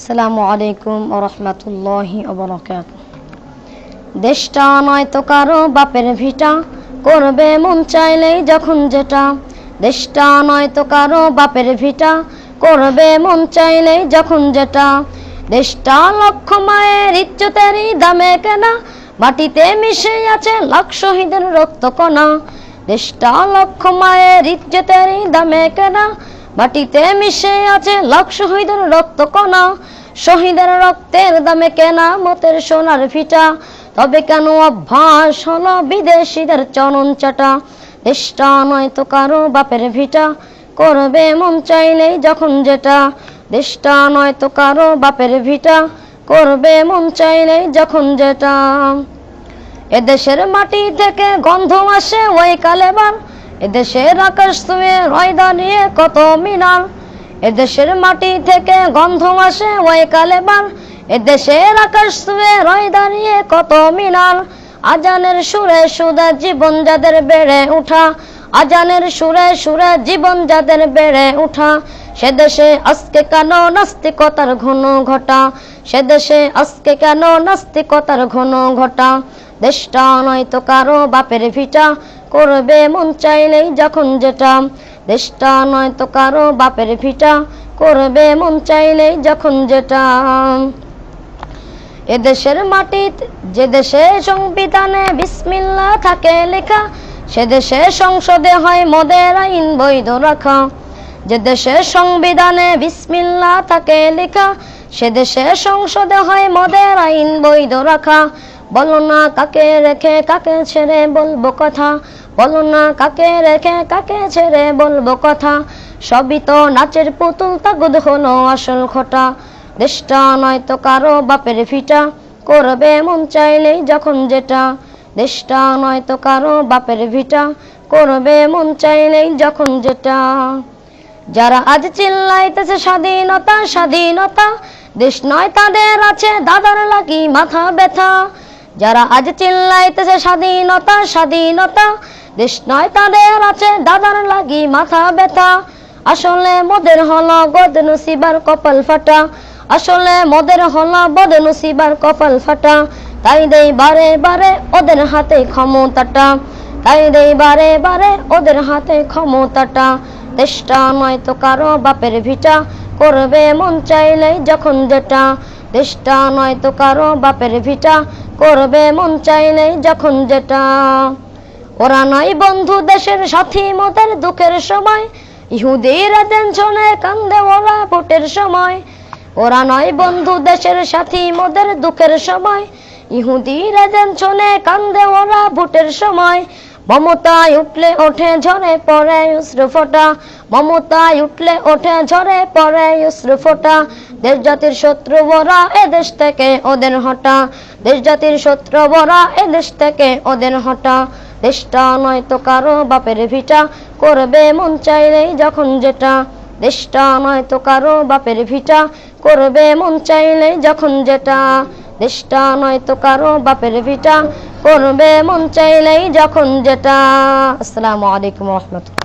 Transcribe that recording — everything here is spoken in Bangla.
আসসালামু আলাইকুম ওরহমতুল্লাহি ওবরাকাত দেশটা নয় তো কারও বাপের ভিটা, করবে মন চাইলেই যখন যেটা। দেশটা নয় তো কারও বাপের ভিটা, করবে মন চাইলেই যখন যেটা। দেশটা লক্ষ মায়ের ইজ্জতেরই দামে কেনা, মাটিতে মিশে আছে লাখ শহীদের রক্ত কণা দেশটা লক্ষ মায়ের ইজ্জতেরই দামে কেনা মাটিতে মিশে আছে লাখ শহীদের রক্ত কণা। শহীদের রক্তের দামে কেনা মতের সোনার ফিটা। তবে কেন অভ্যাস হলো বিদেশিদের চরণ চাটা? দেশটা নয় তো কারও বাপের ভিটা। করবে মন চাইলেই যখন যেটা। দেশটা নয় তো কারও বাপের ভিটা। করবে মন চাইলেই যখন যেটা। এদেশের মাটি থেকে গন্ধ আসে ওই কালেবার। এদেশের আকাশ তুমি রয়দা নিয়ে কত মিনার? এদেশের মাটি থেকে গন্ধ আসে ওই কালেবার এদেশের আকাশ তুমি রয়দা নিয়ে কত মিনার? আজানের সুরে সুদে জীবন যাদের বেড়ে উঠা। আজানের সুরে সুরে জীবন যাদের বেড়ে উঠা। সে দেশে আজকে কেন নাস্তিকতার ঘন ঘটা? সে দেশে আজকে কেন নাস্তিকতার ঘন ঘটা? দেশটা নয় তো কারও বাপের ভিটা। করবে মন চাইলেই যখন যেটা। দেশটা নয় তো কারও বাপের ভিটা। করবে মন চাইলেই যখন যেটা। এদেশের মাটিতে যে দেশে সংবিধানে বিসমিল্লা থাকে লেখা, সে দেশে সংসদে হয় মদের আইন বৈধ রাখা। যে দেশে সংবিধানে বিসমিল্লা থাকে লেখা, সে দেশে সংসদে হয় মদের আইন বৈধ রাখা। বলো না কাকে রেখে কাকে ছেড়ে বলব কথা? বলো না কাকে রেখে কাকে ছেড়ে বলব কথা? সবই তো নাচের পুতুল, তাগুদ হলো আসল খোটা। দেশটা নয় তো কারও বাপের ফিটা, করবে মন চাইলেই যখন যেটা। দেশটা নয় তো কারও বাপের ভিটা, করবে মন চাইলেই যখন যেটা। যারা আজ চিল্লাইতেছে স্বাধীনতা স্বাধীনতা, দেশ নয় তাদের আছে দাদার লাগি মাথা ব্যথা। যারা আজ চিল্লাইতেছে স্বাধীনতা স্বাধীনতা, দেশ নয় তাদের আছে দাদার লাগি মাথা ব্যথা। আসলে মোদের হলো গদ নসিবার কপাল ফাটা। আসলে মোদের হলো বদ নসিবার কপাল ফাটা। তাই দেই বারে বারে ওদের হাতে ক্ষমতাটা। তাই দেই বারে বারে ওদের হাতে ক্ষমতাটা। দেশটা নয় তো কারও বাপের ভিটা। করবে মন চাইলেই যখন যেটা। দেশটা নয় তো কারও বাপের ভিটা। করবে মন চাইলেই যখন যেটা। ওরা নয় বন্ধু দেশের সাথী মতের দুঃখের সময়। ইহুদিরা টেনশনে কান্দে ওরা ভোটের সময়। ওরা নয় বন্ধু দেশের সাথী মোদের দুঃখের সময়। ইহুদিরা টেনশনে কান্দে ওরা ভোটের সময়। মমতায় উঠলে ওঠে ঝরে পড়ে উশ্রু ফোটা। মমতায় উঠলে ওঠে ঝরে পড়ে উশ্রু ফোটা। দেশ জাতির শত্রু বরা এ দেশ থেকে ওদের হটা। দেশ জাতির শত্রু বরা এ দেশ থেকে ওদের হটা। দেশটা নয় তো কারও বাপের ভিটা, করবে মন চাইলেই যখন যেটা। দেশটা নয় তো কারও বাপের ভিটা, করবে মন চাইলেই যখন যেটা। দেশটা নয় তো কারও বাপের ভিটা করবে মন চাইলেই যখন যেটা। আসসালামু আলাইকুম রহমতুল্লাহ।